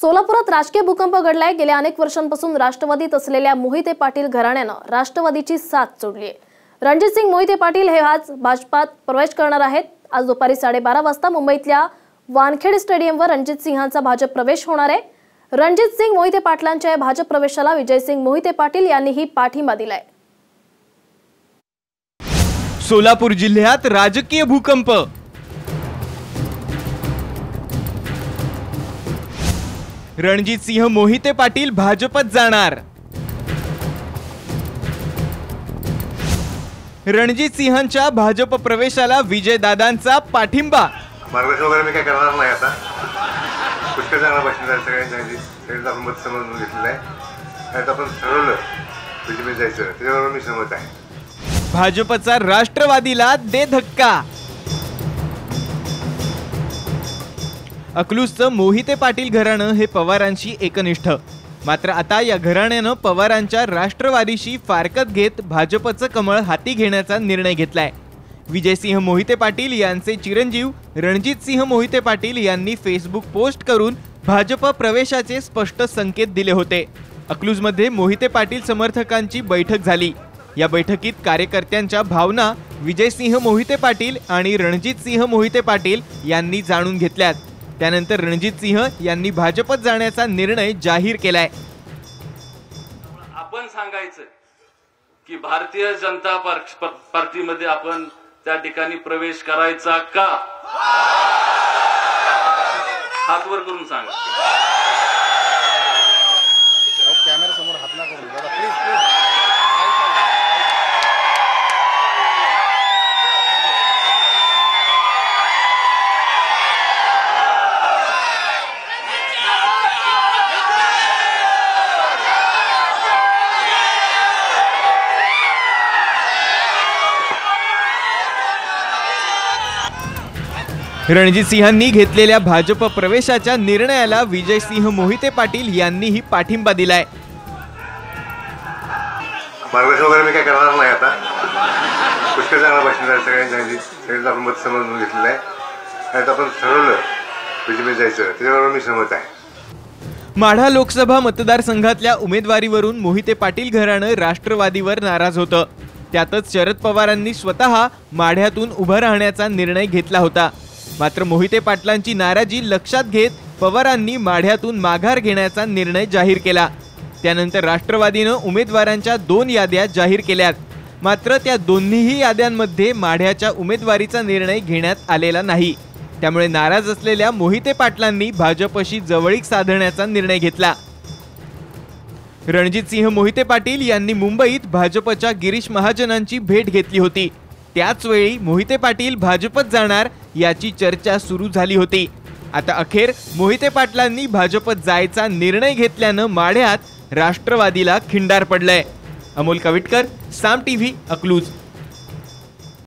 सोलापुरात राजकीय भूकंप घडलाय. गेल्या अनेक वर्षांपासून राष्ट्रवादीत असलेल्या मोहिते पाटील घराण्यानं राष्ट्रवादीची साथ सोडली आहे रणजित सिंग मोहिते पाटील हे आज भाजपात प्रवेश करणार आहेत. आज दुपारी साडेबारा वाजता मुंबईतल्या वानखेडे स्टेडियमवर रणजित सिंहांचा भाजप प्रवेश होणार आहे. रणजित सिंग मोहिते पाटलांच्या या भाजप प्रवेशाला विजयसिंग मोहिते पाटील यांनीही पाठिंबा दिलाय. सोलापूर जिल्ह्यात राजकीय भूकंप रणजित सिंह मोहिते पाटील भाजपत जाणार. रणजित सिंहांच्या भाजप प्रवेशाला विजयदादांचा पाठिंबा. मार्गदर्शन वगैरे मी काय करणार नाही आता. पुष्कळ चांगला भाषण झालं सगळ्यांच्या सगळ्यांचं आपण मत समजून घेतलेलं आहे. आपण ठरवलं बीजेपी जायचं. त्याच्याबरोबर मी सहमत आहे. भाजपचा राष्ट्रवादीला दे धक्का. अकलूजचं मोहिते पाटील घराणं हे पवारांशी एकनिष्ठ. मात्र आता या घराण्यानं पवारांच्या राष्ट्रवादीशी फारकत घेत भाजपचं कमळ हाती घेण्याचा निर्णय घेतलाय. विजयसिंह मोहिते पाटील यांचे चिरंजीव रणजित सिंह मोहिते पाटील यांनी फेसबुक पोस्ट करून भाजप प्रवेशाचे स्पष्ट संकेत दिले होते. अकलूजमध्ये मोहिते पाटील समर्थकांची बैठक झाली. या बैठकीत कार्यकर्त्यांच्या भावना विजयसिंह मोहिते पाटील आणि रणजित सिंह मोहिते पाटील यांनी जाणून घेतल्यात. त्यानंतर रणजित सिंह यांनी भाजपत जाण्याचा निर्णय जाहीर केलाय. आपण सांगायचं की भारतीय जनता पार्टीमध्ये आपण त्या ठिकाणी प्रवेश करायचा का? हात वर करून सांगा. रणजित सिंहांनी घेतलेल्या भाजप प्रवेशाच्या निर्णयाला विजयसिंह मोहिते पाटील यांनीही पाठिंबा दिलाय. मार्गदर्शन वगैरे मी काय करणार नाही आता. पुष्कळ चांगला भाषण झालं सगळ्यांच्या सगळ्यांचं आपण मत समजून घेतलेलं आहे. त्यात आपण ठरवलं बीजेपी जायचं. त्याच्याबरोबर मी सहमत आहे. माढा लोकसभा मतदारसंघातल्या उमेदवारीवरून मोहिते पाटील घराणं राष्ट्रवादीवर नाराज होतं. त्यातच शरद पवारांनी स्वतः माढ्यातून उभं राहण्याचा निर्णय घेतला होता. मात्र मोहिते पाटलांची नाराजी लक्षात घेत पवारांनी माढ्यातून माघार घेण्याचा निर्णय जाहीर केला. त्यानंतर राष्ट्रवादीनं उमेदवारांच्या दोन याद्या जाहीर केल्यात. मात्र त्या दोन्हीही याद्यांमध्ये माढ्याच्या उमेदवारीचा निर्णय घेण्यात आलेला नाही. त्यामुळे नाराज असलेल्या मोहिते पाटलांनी भाजपशी जवळीक साधण्याचा निर्णय घेतला. रणजित सिंह मोहिते पाटील यांनी मुंबईत भाजपच्या गिरीश महाजनांची भेट घेतली होती. त्याचवेळी मोहिते पाटील भाजपत जाणार याची चर्चा सुरू झाली होती. आता अखेर मोहिते पाटलांनी भाजपत जायचा निर्णय घेतल्यानं माढ्यात राष्ट्रवादीला खिंडार पडलंय. अमोल कविटकर साम टीव्ही अकलूज.